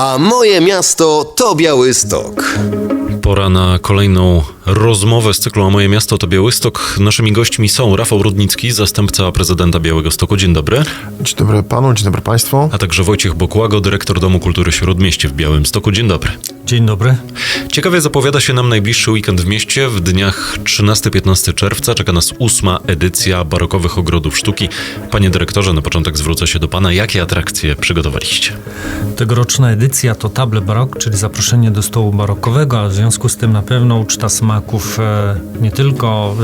A moje miasto to Białystok. Pora na kolejną rozmowę z cyklu A Moje Miasto to Białystok. Naszymi gośćmi są Rafał Rudnicki, zastępca prezydenta Białego Stoku. Dzień dobry. Dzień dobry panu, dzień dobry państwu. A także Wojciech Bokłago, dyrektor Domu Kultury Śródmieście w Białym Stoku. Dzień dobry. Dzień dobry. Ciekawie zapowiada się nam najbliższy weekend w mieście. W dniach 13-15 czerwca czeka nas ósma edycja Barokowych Ogrodów Sztuki. Panie dyrektorze, na początek zwrócę się do pana. Jakie atrakcje przygotowaliście? Tegoroczna edycja to Table Barok, czyli zaproszenie do stołu barokowego, a w związku z tym na pewno uczta smaków e, nie tylko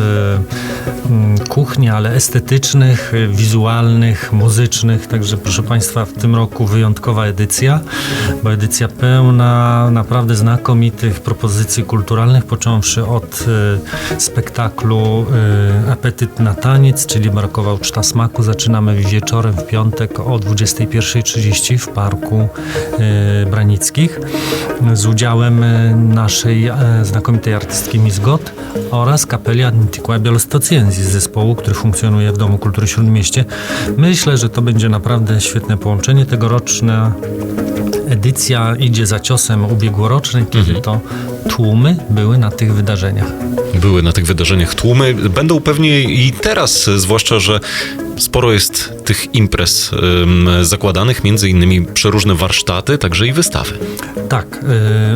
e, kuchni, ale estetycznych, e, wizualnych, muzycznych. Także proszę Państwa, w tym roku wyjątkowa edycja, bo edycja pełna naprawdę znakomitych propozycji kulturalnych, począwszy od spektaklu Apetyt na taniec, czyli barokowa uczta smaku. Zaczynamy wieczorem w piątek o 21.30 w Parku Branickich z udziałem e, naszej e, znakomitej artystki Miss God oraz kapeli Antiqua Bielostocjensis z zespołu, który funkcjonuje w Domu Kultury Śródmieście. Myślę, że to będzie naprawdę świetne połączenie. Tegoroczna edycja idzie za ciosem ubiegłorocznej, kiedy to tłumy były na tych wydarzeniach. Były na tych wydarzeniach tłumy. Będą pewnie i teraz, zwłaszcza, że sporo jest tych imprez zakładanych, między innymi przeróżne warsztaty, także i wystawy. Tak,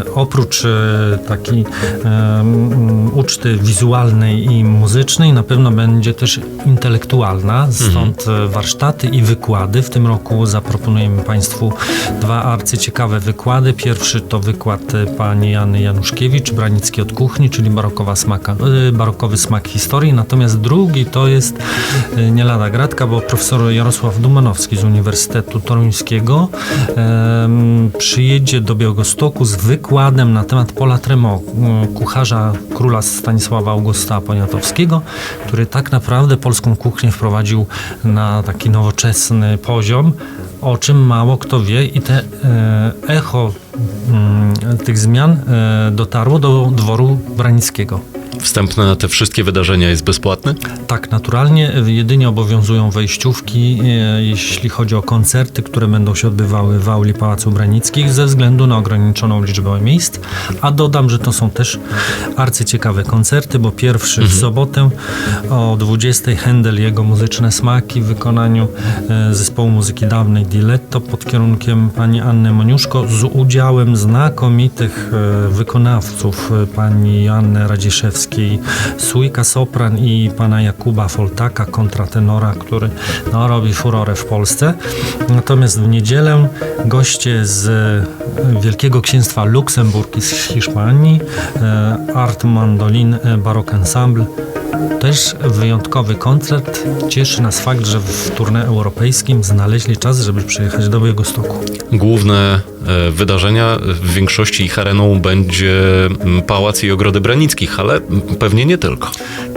e, oprócz e, takiej e, m, uczty wizualnej i muzycznej, na pewno będzie też intelektualna, stąd e, warsztaty i wykłady. W tym roku zaproponujemy Państwu dwa arcyciekawe wykłady. Pierwszy to wykład pani Jany Januszkiewicz, Branicki od kuchni, czyli barokowa smaka, barokowy smak historii. Natomiast drugi to jest nie lada gratka, bo profesor Jarosław Dumanowski z Uniwersytetu Toruńskiego przyjedzie do Białegostoku z wykładem na temat Pola Tremo, kucharza króla Stanisława Augusta Poniatowskiego, który tak naprawdę polską kuchnię wprowadził na taki nowoczesny poziom, o czym mało kto wie i te e, echo tych zmian e, dotarło do dworu Branickiego. Wstępne na te wszystkie wydarzenia jest bezpłatny? Tak, naturalnie jedynie obowiązują wejściówki, e, jeśli chodzi o koncerty, które będą się odbywały w auli Pałacu Branickich ze względu na ograniczoną liczbę miejsc, a dodam, że to są też arcyciekawe koncerty, bo pierwszy w sobotę o 20 Händel jego muzyczne smaki w wykonaniu e, zespołu muzyki dawnej Diletto pod kierunkiem pani Anny Moniuszko z udziałem znakomitych e, wykonawców, e, pani Anny Radziszewskiej, Sujka Sopran i pana Jakuba Foltaka, kontratenora, który no, robi furorę w Polsce. Natomiast w niedzielę goście z e, Wielkiego Księstwa Luksemburg i z Hiszpanii, Art Mandolin Baroque Ensemble. Też wyjątkowy koncert. Cieszy nas fakt, że w turnę europejskim znaleźli czas, żeby przyjechać do Białegostoku. Główne e, wydarzenia, w większości ich areną będzie Pałac i Ogrody Branickich, ale pewnie nie tylko.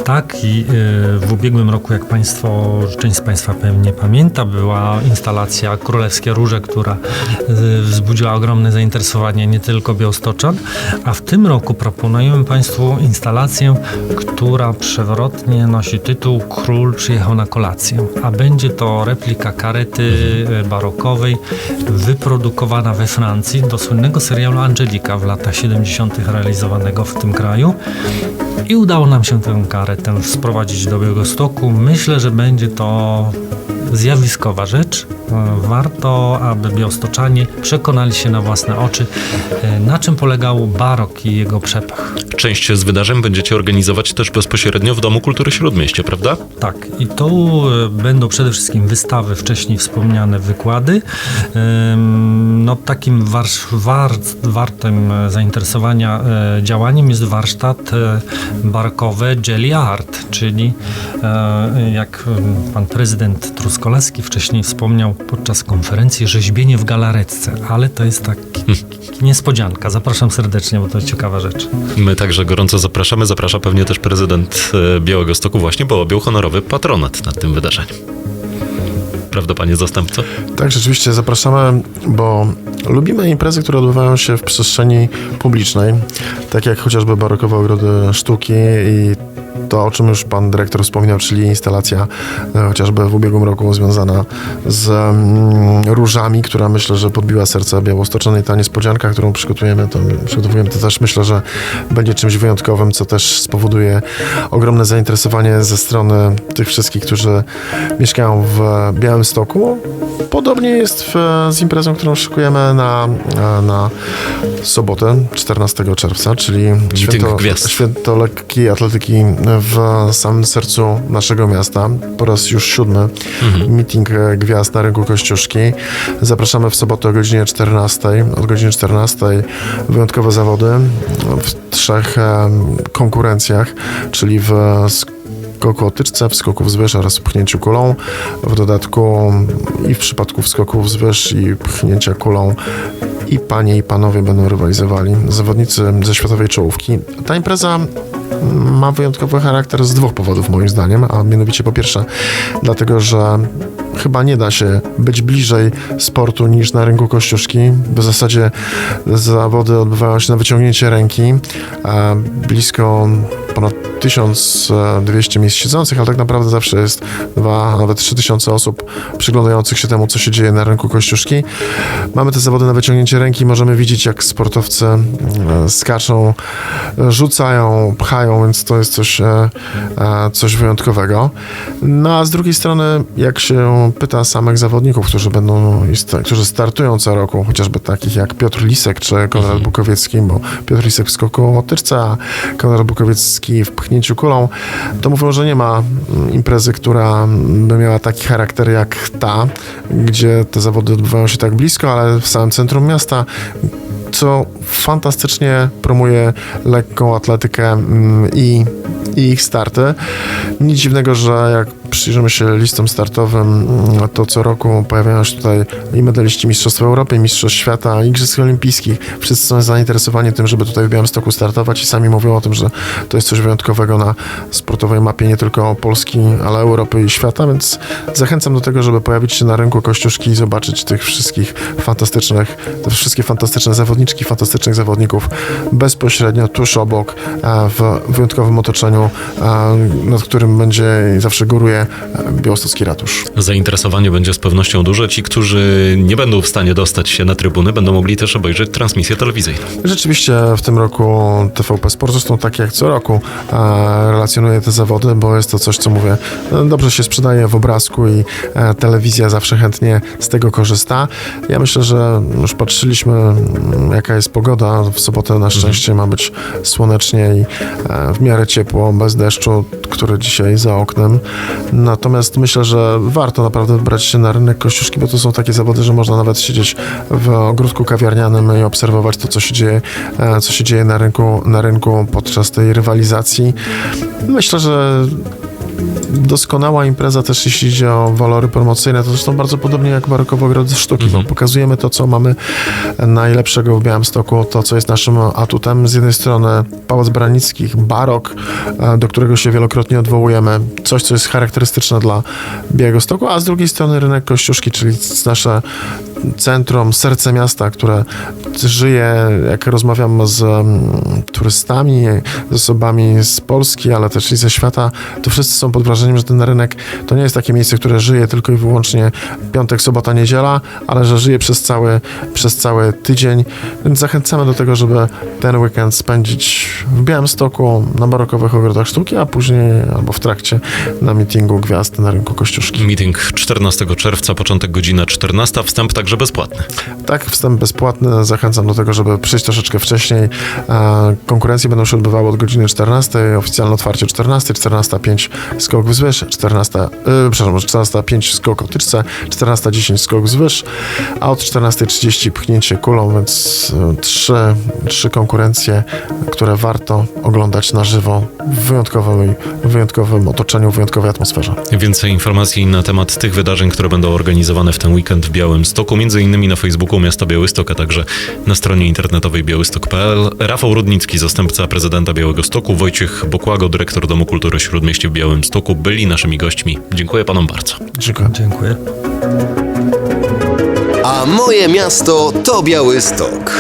Tak i y, w ubiegłym roku, jak Państwo, część z Państwa pewnie pamięta, była instalacja Królewskie Róże, która y, wzbudziła ogromne zainteresowanie nie tylko Białostoczan, a w tym roku proponujemy Państwu instalację, która nosi tytuł Król przyjechał na kolację, a będzie to replika karety y, barokowej wyprodukowana we Francji do słynnego serialu Angelika w latach 70. realizowanego w tym kraju. I udało nam się tę karetę sprowadzić do Białegostoku. Myślę, że będzie to zjawiskowa rzecz. E, Warto, aby białostoczanie przekonali się na własne oczy, e, na czym polegał barok i jego przepach. Część z wydarzeń będziecie organizować też bezpośrednio w Domu Kultury Śródmieście, prawda? Tak, i tu e, będą przede wszystkim wystawy, wcześniej wspomniane wykłady. No, takim war, war, wartym e, zainteresowania e, działaniem jest warsztat barokowy Jelly Art, czyli jak pan prezydent Truskolaski wcześniej wspomniał podczas konferencji, rzeźbienie w galaretce, ale to jest taki niespodzianka. Zapraszam serdecznie, bo to jest ciekawa rzecz. My także gorąco zapraszamy. Zaprasza pewnie też prezydent e, Białego Stoku właśnie, objął honorowy patronat nad tym wydarzeniem. Prawda, panie zastępco? Tak, rzeczywiście zapraszamy, bo lubimy imprezy, które odbywają się w przestrzeni publicznej, tak jak chociażby barokowe ogrody sztuki i to, o czym już pan dyrektor wspominał, czyli instalacja e, chociażby w ubiegłym roku związana z mm, różami, która myślę, że podbiła serce Białostoczonej. Ta niespodzianka, którą przygotujemy, to przygotowujemy, to też myślę, że będzie czymś wyjątkowym, co też spowoduje ogromne zainteresowanie ze strony tych wszystkich, którzy mieszkają w Białymstoku. Podobnie jest w, z imprezą, którą szykujemy na, na sobotę 14 czerwca, czyli święto, święto lekkiej atletyki w samym sercu naszego miasta. Po raz już siódmy meeting e, gwiazd na rynku Kościuszki. Zapraszamy w sobotę o godzinie 14. Od godziny 14 wyjątkowe zawody w trzech e, konkurencjach, czyli w skoku o tyczce, w skoku wzwyż oraz pchnięciu kulą. W dodatku i w przypadku wskoków wzwyż i pchnięcia kulą i panie i panowie będą rywalizowali. Zawodnicy ze światowej czołówki. Ta impreza ma wyjątkowy charakter z dwóch powodów moim zdaniem, a mianowicie po pierwsze dlatego, że chyba nie da się być bliżej sportu niż na rynku Kościuszki. W zasadzie zawody odbywają się na wyciągnięcie ręki. Blisko ponad 1200 miejsc siedzących, ale tak naprawdę zawsze jest dwa, a nawet 3000 osób przyglądających się temu, co się dzieje na rynku Kościuszki. Mamy te zawody na wyciągnięcie ręki, możemy widzieć, jak sportowcy e, skaczą, rzucają, pchają, więc to jest coś, e, e, coś wyjątkowego. No a z drugiej strony, jak się pyta samych zawodników, którzy będą, którzy startują co roku, chociażby takich jak Piotr Lisek czy Konrad Bukowiecki, bo Piotr Lisek w skoku o tyczce, a Konrad Bukowiecki w pchnięciu kulą, to mówią, że nie ma mm, imprezy, która by miała taki charakter jak ta, gdzie te zawody odbywają się tak blisko, ale w samym centrum miasta, co fantastycznie promuje lekką atletykę mm, i, i ich starty. Nic dziwnego, że jak przyjrzymy się listom startowym, mm, to co roku pojawiają się tutaj i medaliści Mistrzostw Europy, Mistrzostw Świata, Igrzysk Olimpijskich. Wszyscy są zainteresowani tym, żeby tutaj w Białymstoku startować i sami mówią o tym, że to jest coś wyjątkowego na sportowej mapie nie tylko Polski, ale Europy i świata, więc zachęcam do tego, żeby pojawić się na rynku Kościuszki i zobaczyć tych wszystkich fantastycznych, te wszystkie fantastyczne zawodniczki, fantastycznych zawodników bezpośrednio tuż obok, e, w wyjątkowym otoczeniu, e, nad którym będzie zawsze góruje e, Białostocki Ratusz. Zainteresowanie będzie z pewnością duże. Ci, którzy nie będą w stanie dostać się na trybuny, będą mogli też obejrzeć transmisję telewizyjną. Rzeczywiście w tym roku TVP Sport, zresztą tak jak co roku, e, relacjonuje te zawody, bo jest to coś, co mówię, e, dobrze się sprzedaje w obrazku i e, telewizja zawsze chętnie z tego korzysta. Ja myślę, że już patrzyliśmy, mm, jaka jest pogoda. W sobotę na szczęście ma być słonecznie i w miarę ciepło, bez deszczu, który dzisiaj za oknem. Natomiast myślę, że warto naprawdę wybrać się na rynek Kościuszki, bo to są takie zawody, że można nawet siedzieć w ogródku kawiarnianym i obserwować to, co się dzieje, e, co się dzieje na rynku, na rynku podczas tej rywalizacji. Myślę, że doskonała impreza też jeśli idzie o walory promocyjne, to zresztą bardzo podobnie jak Barokowo Ogrody Sztuki, bo pokazujemy to, co mamy najlepszego w Białymstoku, to, co jest naszym atutem. Z jednej strony Pałac Branickich, barok, e, do którego się wielokrotnie odwołujemy, coś, co jest charakterystyczne dla Białegostoku, a z drugiej strony rynek Kościuszki, czyli nasze centrum, serce miasta, które żyje, jak rozmawiam z mm, turystami, z osobami z Polski, ale też i ze świata, to wszyscy są pod wrażeniem, że ten rynek to nie jest takie miejsce, które żyje tylko i wyłącznie piątek, sobota, niedziela, ale że żyje przez cały, przez cały tydzień, więc zachęcamy do tego, żeby ten weekend spędzić w Białymstoku, na barokowych ogrodach sztuki, a później albo w trakcie na meetingu gwiazd na rynku Kościuszki. Meeting 14 czerwca, początek godzina 14, wstęp także bezpłatny. Tak, wstęp bezpłatny. Zachęcam do tego, żeby przyjść troszeczkę wcześniej. E, Konkurencje będą się odbywały od godziny 14, oficjalne otwarcie 14, 14.05 skok wzwyż, 14, e, przepraszam, 14.05 skok o tyczce, 14.10 skok wzwyż, a od 14.30 pchnięcie kulą, więc e, trzy, trzy konkurencje, które warto oglądać na żywo w wyjątkowym, wyjątkowym otoczeniu, w wyjątkowej atmosferze. Więcej informacji na temat tych wydarzeń, które będą organizowane w ten weekend w Białymstoku, między innymi na Facebooku miasta Białystok, a także na stronie internetowej białystok.pl. Rafał Rudnicki, zastępca prezydenta Białegostoku, Wojciech Bokłago, dyrektor Domu Kultury Śródmieście w Białymstoku, byli naszymi gośćmi. Dziękuję panom bardzo. Dziękuję. Dziękuję. A moje miasto to Białystok.